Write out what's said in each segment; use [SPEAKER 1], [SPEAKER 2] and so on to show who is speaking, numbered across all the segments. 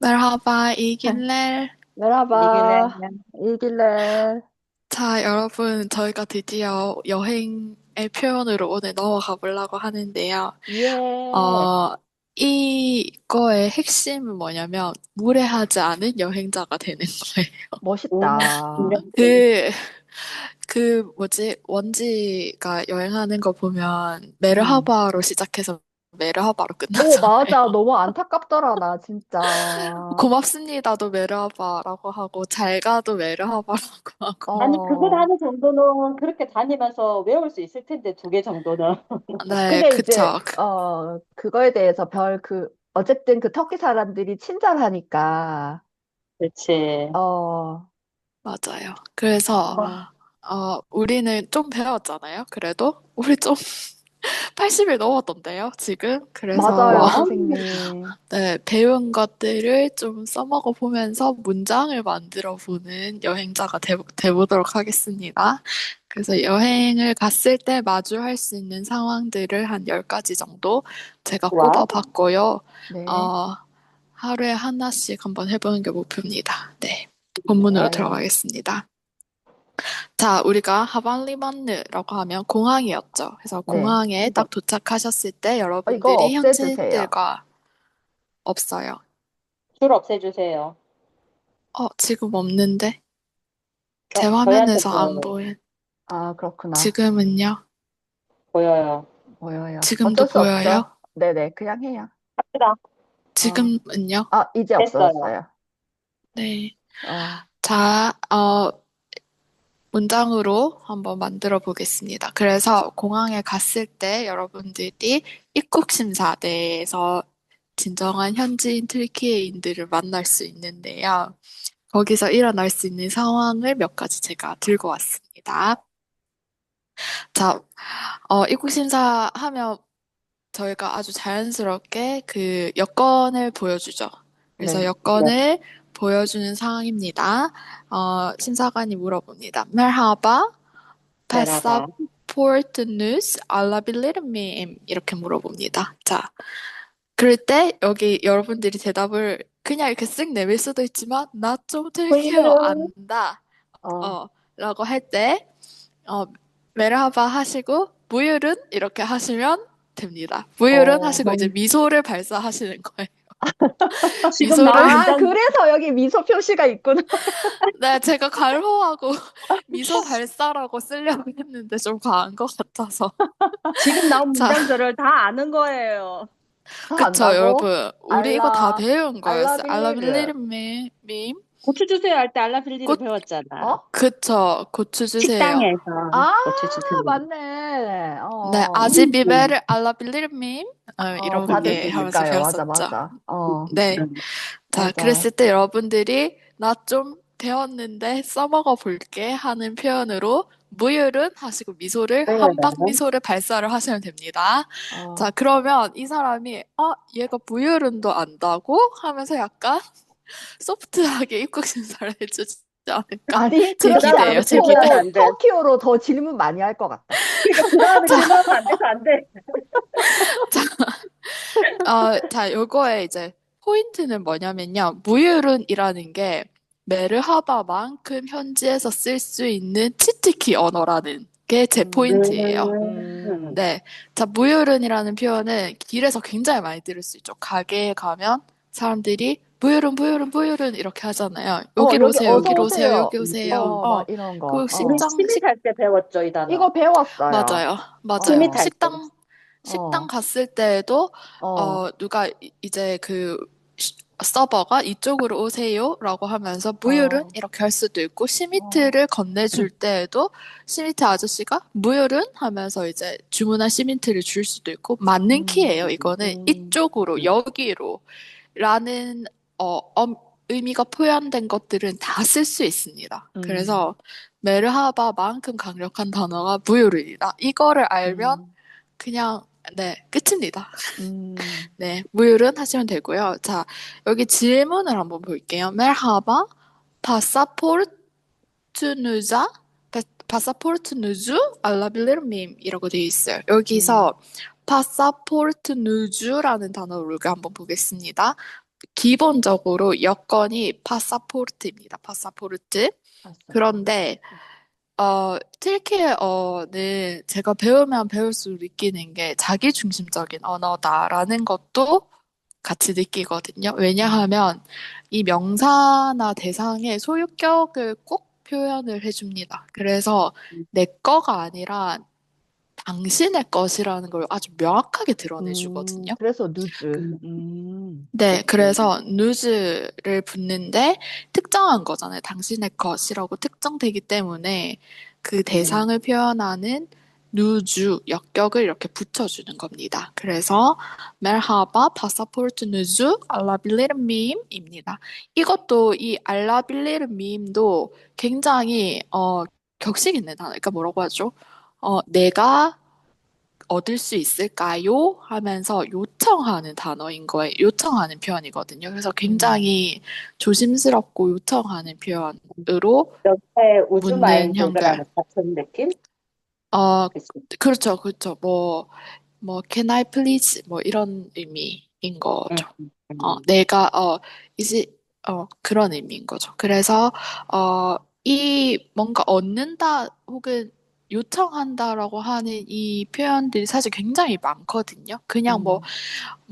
[SPEAKER 1] merhaba, iyi günler.
[SPEAKER 2] 메라바,
[SPEAKER 3] 이길래
[SPEAKER 2] 이길래,
[SPEAKER 1] 자, 여러분, 저희가 드디어 여행의 표현으로 오늘 넘어가 보려고 하는데요.
[SPEAKER 2] 예.
[SPEAKER 1] 어, 이거의 핵심은 뭐냐면, 무례하지 않은 여행자가 되는 거예요.
[SPEAKER 2] 멋있다.
[SPEAKER 1] 그, 그, 뭐지, 원지가 여행하는 거 보면, 메르하바로 시작해서 메르하바로
[SPEAKER 2] 오,
[SPEAKER 1] 끝나잖아요.
[SPEAKER 2] 맞아. 너무 안타깝더라, 나 진짜.
[SPEAKER 1] 고맙습니다도 메르하바라고 하고, 잘 가도 메르하바라고 하고.
[SPEAKER 3] 아니
[SPEAKER 2] 어.
[SPEAKER 3] 그거 하는 정도는 그렇게 다니면서 외울 수 있을 텐데 두 개 정도는
[SPEAKER 1] 네,
[SPEAKER 2] 근데 이제,
[SPEAKER 1] 그쵸.
[SPEAKER 2] 어, 그거에 대해서 별 그, 어쨌든 그 터키 사람들이 친절하니까,
[SPEAKER 3] 그렇지
[SPEAKER 2] 어,
[SPEAKER 1] 맞아요. 그래서,
[SPEAKER 2] 어,
[SPEAKER 1] 어, 우리는 좀 배웠잖아요. 그래도, 우리 좀 80일 넘었던데요, 지금.
[SPEAKER 2] 맞아요,
[SPEAKER 1] 그래서,
[SPEAKER 2] 선생님.
[SPEAKER 1] 네, 배운 것들을 좀 써먹어 보면서 문장을 만들어 보는 여행자가 돼, 돼보도록 하겠습니다. 그래서 여행을 갔을 때 마주할 수 있는 상황들을 한 10가지 정도 제가
[SPEAKER 3] 와우.
[SPEAKER 1] 꼽아봤고요.
[SPEAKER 2] 네.
[SPEAKER 1] 어, 하루에 하나씩 한번 해보는 게 목표입니다. 네, 본문으로
[SPEAKER 2] 좋아요.
[SPEAKER 1] 들어가겠습니다. 자, 우리가 하반리만느라고 하면 공항이었죠. 그래서
[SPEAKER 2] 네.
[SPEAKER 1] 공항에
[SPEAKER 3] 이거
[SPEAKER 1] 딱 도착하셨을 때
[SPEAKER 2] 어, 이거
[SPEAKER 1] 여러분들이
[SPEAKER 2] 없애주세요.
[SPEAKER 1] 현지인들과 없어요.
[SPEAKER 3] 줄 없애주세요
[SPEAKER 1] 어, 지금 없는데? 제
[SPEAKER 3] 저, 저희한테
[SPEAKER 1] 화면에서 안
[SPEAKER 3] 보여요.
[SPEAKER 2] 아, 그렇구나.
[SPEAKER 1] 지금은요?
[SPEAKER 3] 보여요
[SPEAKER 2] 보여요.
[SPEAKER 1] 지금도
[SPEAKER 2] 어쩔 수 없죠.
[SPEAKER 1] 보여요?
[SPEAKER 2] 네네, 그냥 해요.
[SPEAKER 3] 합시다
[SPEAKER 1] 지금은요?
[SPEAKER 2] 아, 이제
[SPEAKER 3] 됐어요
[SPEAKER 2] 없어졌어요.
[SPEAKER 1] 네.
[SPEAKER 2] 어,
[SPEAKER 1] 자, 어, 문장으로 한번 만들어 보겠습니다. 그래서 공항에 갔을 때 여러분들이 입국 심사 대에서 진정한 현지인 터키인들을 만날 수 있는데요. 거기서 일어날 수 있는 상황을 몇 가지 제가 들고 왔습니다. 자, 어, 입국 심사 하면 저희가 아주 자연스럽게 그 여권을 보여주죠. 그래서
[SPEAKER 2] 네.
[SPEAKER 1] 여권을 보여주는 상황입니다. 어, 심사관이 물어봅니다. Merhaba, alabilir miyim? 이렇게 물어봅니다. 자, 그럴 때 여기 여러분들이 대답을 그냥 이렇게 쓱 내밀 수도 있지만 나좀 터키어 안다.
[SPEAKER 2] 어,
[SPEAKER 1] 어, 라고 할 때, 어, 메라바 하시고, 무율은 이렇게 하시면 됩니다. 무율은
[SPEAKER 2] 어.
[SPEAKER 1] 하시고 이제 미소를 발사하시는 거예요.
[SPEAKER 3] 지금
[SPEAKER 1] 미소를,
[SPEAKER 3] 나온
[SPEAKER 2] 아, 그래서 여기 미소 표시가 있구나.
[SPEAKER 1] 네, 제가 갈호하고 미소 발사라고 쓰려고 했는데 좀 과한 것 같아서.
[SPEAKER 3] 지금 나온
[SPEAKER 1] 자.
[SPEAKER 3] 문장들을 다 아는 거예요
[SPEAKER 2] 다
[SPEAKER 1] 그쵸,
[SPEAKER 2] 안다고?
[SPEAKER 1] 여러분. 우리 이거 다
[SPEAKER 2] 알라,
[SPEAKER 1] 배운 거였어요.
[SPEAKER 2] 알라빌리르.
[SPEAKER 1] 밈.
[SPEAKER 3] 고추 주세요 할 때 알라필리를
[SPEAKER 1] 꽃-
[SPEAKER 3] 배웠잖아
[SPEAKER 2] 어?
[SPEAKER 1] 그쵸, 고추 주세요.
[SPEAKER 3] 식당에서
[SPEAKER 2] 아,
[SPEAKER 3] 고추 주세요
[SPEAKER 2] 맞네. 어.
[SPEAKER 1] 네, 아지 비베르 알라 빌리르밈. 어,
[SPEAKER 2] 어,
[SPEAKER 1] 이렇게 하면서 배웠었죠.
[SPEAKER 2] 맞아. 어,
[SPEAKER 1] 네.
[SPEAKER 3] 음.
[SPEAKER 1] 자,
[SPEAKER 2] 맞아.
[SPEAKER 1] 그랬을 때 여러분들이 나좀 배웠는데 써먹어 볼게 하는 표현으로 무율은 하시고 미소를
[SPEAKER 3] 네.
[SPEAKER 1] 한박 미소를 발사를 하시면 됩니다.
[SPEAKER 2] 어.
[SPEAKER 1] 자, 그러면 이 사람이 어, 얘가 무율은도 안다고 하면서 약간 소프트하게 입국 심사를 해주지 않을까?
[SPEAKER 2] 아니,
[SPEAKER 1] 제
[SPEAKER 2] 그러지
[SPEAKER 1] 기대예요, 제 기대.
[SPEAKER 2] 터키어로 더 질문 많이 할 것 같다.
[SPEAKER 3] 그러니까 그 다음에 질문하면 안 돼서 안 돼.
[SPEAKER 1] 어, 자, 요거의 이제 포인트는 뭐냐면요. 무율은이라는 게 메르하바만큼 현지에서 쓸 수 있는 치트키 언어라는 게제
[SPEAKER 2] 음.
[SPEAKER 1] 포인트예요.
[SPEAKER 2] 음.
[SPEAKER 1] 네. 자, 무율은이라는 표현은 길에서 굉장히 많이 들을 수 있죠. 가게에 가면 사람들이 무율은, 무율은, 무율은 이렇게 하잖아요.
[SPEAKER 2] 어,
[SPEAKER 1] 여기로
[SPEAKER 2] 여기
[SPEAKER 1] 오세요,
[SPEAKER 2] 어서
[SPEAKER 1] 여기로 오세요,
[SPEAKER 2] 오세요.
[SPEAKER 1] 여기 오세요.
[SPEAKER 2] 어,
[SPEAKER 1] 어,
[SPEAKER 2] 막 이런 거.
[SPEAKER 1] 그
[SPEAKER 2] 어.
[SPEAKER 3] 우리
[SPEAKER 1] 식당, 식,
[SPEAKER 3] 탈때 배웠죠, 이 단어.
[SPEAKER 2] 이거 배웠어요.
[SPEAKER 1] 맞아요. 맞아요.
[SPEAKER 3] 탈 때.
[SPEAKER 1] 식당, 식당
[SPEAKER 2] 어.
[SPEAKER 1] 갔을 때에도
[SPEAKER 2] 어.
[SPEAKER 1] 어, 누가 이- 이제 그 시- 서버가 이쪽으로 오세요라고 하면서 무율은
[SPEAKER 2] 어.
[SPEAKER 1] 이렇게 할 수도 있고 시미트를 건네줄 때에도 시미트 아저씨가 무율은 하면서 이제 주문한 시미트를 줄 수도 있고 맞는
[SPEAKER 2] 음.
[SPEAKER 1] 키예요. 이거는
[SPEAKER 2] 음.
[SPEAKER 1] 이쪽으로 여기로 라는 어, 엄- 의미가 표현된 것들은 다 쓸 수 있습니다.
[SPEAKER 2] 음.
[SPEAKER 1] 그래서 메르하바만큼 강력한 단어가 무율이다. 이거를 알면
[SPEAKER 2] 음.
[SPEAKER 1] 그냥 네, 끝입니다.
[SPEAKER 2] 음.
[SPEAKER 1] 네, 무율은 하시면 되고요. 자, 여기 질문을 한번 볼게요. Merhaba, pasaportunuza, pasaportunuzu alabilir miyim? 이라고 되어 있어요. 여기서 pasaportunuzu라는 단어를 우리가 한번 보겠습니다. 기본적으로 여권이 파사포르트입니다. 파사포르트. 그런데 어, 튀르키예어는 제가 배우면 배울수록 느끼는 게 자기중심적인 언어다라는 것도 같이 느끼거든요. 왜냐하면 이 명사나 대상의 소유격을 꼭 표현을 해줍니다. 그래서 내 거가 아니라 당신의 것이라는 걸 아주 명확하게 드러내주거든요.
[SPEAKER 2] 음, 그래서 누즈.
[SPEAKER 3] 음.
[SPEAKER 2] 음.
[SPEAKER 1] 네, 그래서 누즈를 붙는데 특정한 거잖아요. 당신의 것이라고 특정되기 때문에 그 대상을 표현하는 누주, 역격을 이렇게 붙여주는 겁니다. 그래서 merhaba, pasaport 누주, alabilir mim입니다. 이것도 이 alabilir mim도 굉장히 어, 격식 있는 단어. 그러니까 뭐라고 하죠? 어, 내가 얻을 수 있을까요? 하면서 요청하는 단어인 거예요. 요청하는 표현이거든요. 그래서 굉장히 조심스럽고 요청하는 표현으로
[SPEAKER 3] 옆에
[SPEAKER 1] 묻는 형들.
[SPEAKER 3] 같은 느낌?
[SPEAKER 1] 어,
[SPEAKER 3] 그치?
[SPEAKER 1] 그렇죠, 그렇죠. 뭐, 뭐, can I please? 뭐, 이런 의미인 거죠.
[SPEAKER 3] 음,
[SPEAKER 1] 어, 내가, 어, 이제, 어, 그런 의미인 거죠. 그래서, 어, 이 뭔가 얻는다 혹은 요청한다라고 하는 이 표현들이 사실 굉장히 많거든요. 그냥 뭐,
[SPEAKER 2] 음.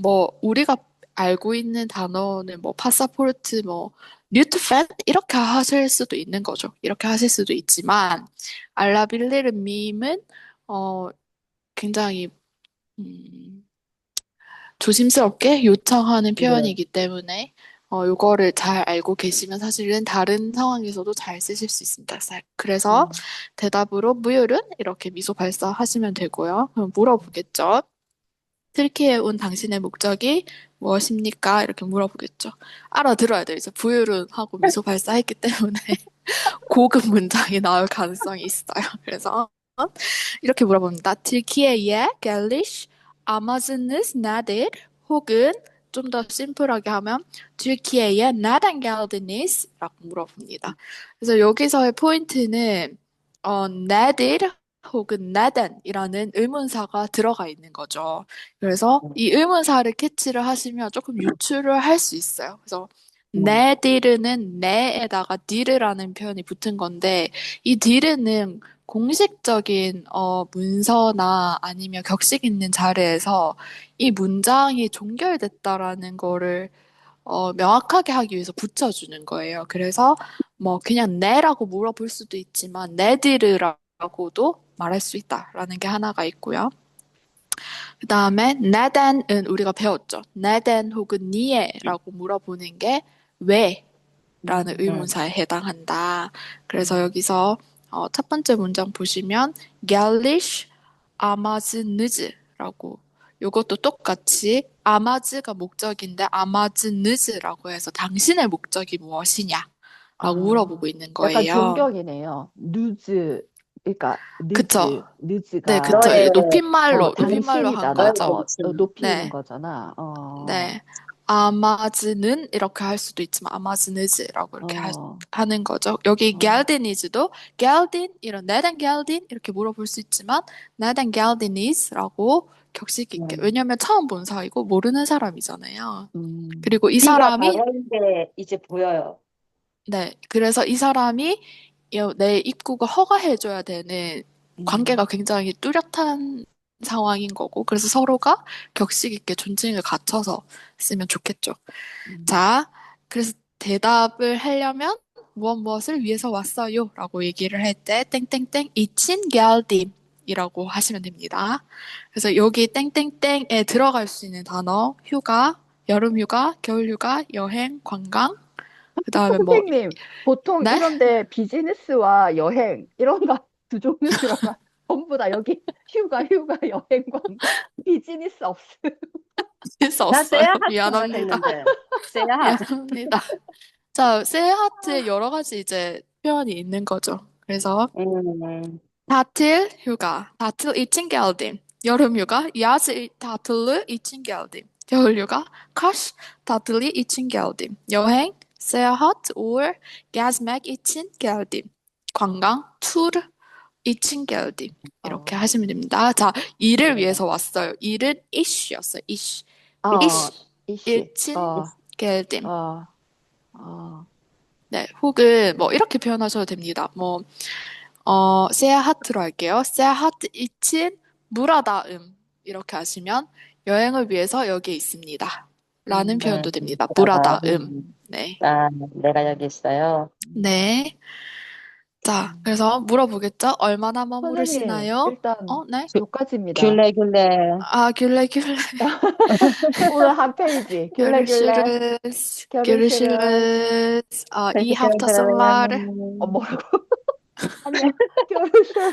[SPEAKER 1] 뭐, 우리가 알고 있는 단어는 뭐, 파사포르트, 뭐, 뉴트팬? 이렇게 하실 수도 있는 거죠. 이렇게 하실 수도 있지만, 알라빌레르 밈은, 어, 굉장히, 음, 조심스럽게 요청하는
[SPEAKER 3] 네.
[SPEAKER 1] 표현이기 때문에 어, 요거를 잘 알고 계시면 사실은 다른 상황에서도 잘 쓰실 수 있습니다. 사- 그래서
[SPEAKER 2] 음.
[SPEAKER 1] 대답으로 무율은 이렇게 미소 발사하시면 되고요. 그럼 물어보겠죠. 튀르키예에 온 당신의 목적이 무엇입니까? 이렇게 물어보겠죠. 알아들어야 돼요. 이제 부율은 하고 미소 발사했기 때문에 고급 문장이 나올 가능성이 있어요. 그래서 이렇게 물어봅니다. 갤리시 아마즈니스 나딜 혹은 좀 더 심플하게 하면 튀르키예에 나단 갤드니스라고 물어봅니다. 그래서 여기서의 포인트는 어, 나딜 혹은 나단이라는 의문사가 들어가 있는 거죠. 그래서 이 의문사를 캐치를 하시면 조금 유추를 할 수 있어요. 그래서
[SPEAKER 3] 음.
[SPEAKER 1] 네디르는 네에다가 디르라는 표현이 붙은 건데 이 디르는 공식적인 어, 문서나 아니면 격식 있는 자리에서 이 문장이 종결됐다라는 거를 어, 명확하게 하기 위해서 붙여주는 거예요. 그래서 뭐 그냥 네라고 물어볼 수도 있지만 네디르라고도 말할 수 있다라는 게 하나가 있고요. 그 다음에 나단은 우리가 배웠죠. 나단 혹은 니에라고 물어보는 게 왜라는 의문사에 해당한다. 그래서 여기서 어, 첫 번째 문장 보시면 갤리시 아마즈느즈라고 요것도 똑같이 아마즈가 목적인데 아마즈느즈라고 해서 당신의 목적이 무엇이냐라고
[SPEAKER 2] 아,
[SPEAKER 1] 물어보고 있는
[SPEAKER 2] 약간
[SPEAKER 1] 거예요.
[SPEAKER 2] 존경이네요. 누즈, 그러니까
[SPEAKER 1] 그쵸.
[SPEAKER 2] 느즈,
[SPEAKER 1] 네,
[SPEAKER 2] 느즈가
[SPEAKER 1] 그쵸.
[SPEAKER 3] 너의-
[SPEAKER 1] 높임말로
[SPEAKER 2] 어,
[SPEAKER 1] 높임말로 한. 거죠.
[SPEAKER 2] 어, 어, 높이는
[SPEAKER 1] 네.
[SPEAKER 2] 거잖아. 어.
[SPEAKER 1] 네. 아마즈는 이렇게 할 수도 있지만 아마즈느즈라고 이렇게 하,
[SPEAKER 2] 어.
[SPEAKER 1] 하 는 거죠. 여기
[SPEAKER 2] 어.
[SPEAKER 1] 갤디니즈도 갤딘 이런 나단 갤딘 이렇게 물어볼 수 있지만 나단 갤디니즈라고 격식 있게
[SPEAKER 3] 음.
[SPEAKER 1] 왜냐면 처음 본 사이고 모르는 사람이잖아요.
[SPEAKER 2] 음.
[SPEAKER 1] 그리고 이 사람이
[SPEAKER 3] 이제 보여요.
[SPEAKER 1] 네 그래서 이 사람이 이- 내 입국을 허가해줘야 되는
[SPEAKER 2] 음.
[SPEAKER 1] 관계가 굉장히 뚜렷한 상황인 거고 그래서 서로가 격식 있게 존칭을 갖춰서 쓰면 좋겠죠.
[SPEAKER 2] 음.
[SPEAKER 1] 자, 그래서 대답을 하려면 무엇 무엇을 위해서 왔어요 라고 얘기를 할 때 땡땡땡 이친 갤딤 이라고 하시면 됩니다. 그래서 여기 땡땡땡에 들어갈 수 있는 단어 휴가, 여름 휴가, 겨울 휴가, 여행, 관광 그 다음에 뭐
[SPEAKER 2] 선생님, 보통
[SPEAKER 1] 네?
[SPEAKER 2] 이런데 비즈니스와 여행 이런 거 두 종류 들어가. 전부 다 여기 휴가, 휴가, 여행, 관광 비즈니스 없음.
[SPEAKER 3] 나
[SPEAKER 1] 없어요. 미안합니다. 미안합니다. 자, 세하트에 여러 가지 이제 표현이 있는 거죠. 그래서
[SPEAKER 3] 음,
[SPEAKER 1] tatil 휴가, tatil için geldim. 여름 휴가, yaz tatili için geldim. 겨울 휴가, kış tatili için geldim. 여행, seyahat or gezmek için geldim. 관광, geldim. 이렇게
[SPEAKER 2] 어.
[SPEAKER 1] 하시면 됩니다. 자, 일을
[SPEAKER 3] 네.
[SPEAKER 1] 위해서 왔어요. 일은 ish였어요. ish.
[SPEAKER 2] 어, 이씨.
[SPEAKER 1] 일친
[SPEAKER 2] 어. 아, 아,
[SPEAKER 1] 네, 혹은 뭐 이렇게 표현하셔도 됩니다. 뭐, 어, seyahat으로 할게요. seyahat için 무라다음 이렇게 하시면 여행을 위해서 여기에 있습니다. 라는
[SPEAKER 2] 음,
[SPEAKER 1] 표현도
[SPEAKER 3] 네.
[SPEAKER 1] 됩니다.
[SPEAKER 3] 무라다음.
[SPEAKER 1] 네.
[SPEAKER 3] 아, 내가 여기 있어요.
[SPEAKER 1] 네. 자, 그래서 물어보겠죠? 얼마나 머무르시나요?
[SPEAKER 2] 일단
[SPEAKER 1] 어, 네.
[SPEAKER 2] 여기까지입니다.
[SPEAKER 3] 귤레, 귤레.
[SPEAKER 1] 아, 귤레, 귤레.
[SPEAKER 2] 오늘 한 페이지. 귤레, 귤레.
[SPEAKER 1] Görüşürüz. 아, hafta
[SPEAKER 3] ederim.
[SPEAKER 1] sonları.
[SPEAKER 2] 어, 뭐라고? 아니야. görüşürüz.